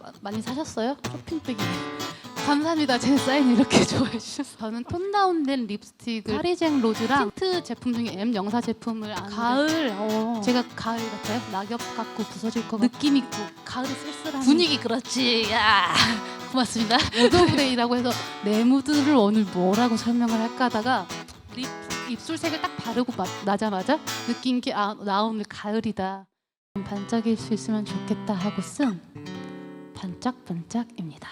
마- 많이 사셨어요? 쇼핑백이 감사합니다. 제 사인 이렇게 좋아해 주셔서 저는 톤 다운된 립스틱을 파리쟁 로즈랑 틴트 제품 중에 M 영사 제품을 안 가을 어. 제가 가을 같아요? 낙엽 같고 부서질 것 같고 느낌 있고 가을이 쓸쓸한 분위기 그렇지. 야. 고맙습니다. 오더브레이라고 해서 내 무드를 오늘 뭐라고 설명을 할까 하다가 립, 입술색을 딱 바르고 마- 나자마자 느낀 게 아, 나 오늘 가을이다. 반짝일 수 있으면 좋겠다 하고 쓴 반짝반짝입니다.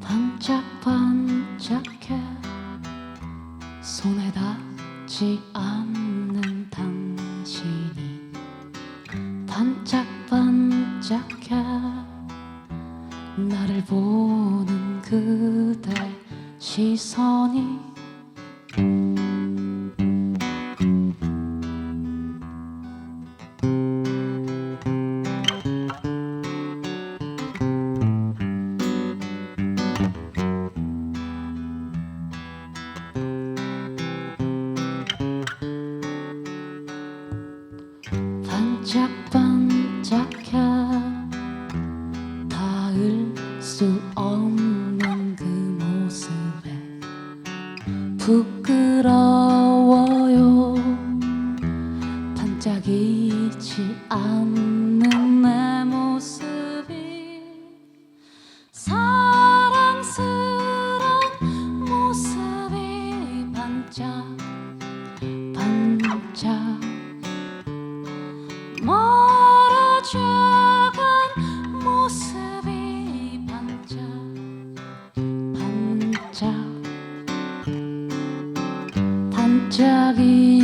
반짝반짝해 손에 닿지 반짝반짝해 나를 보는 그대 시선이 반짝 부끄러워요. 반짝이지 않는 반짝이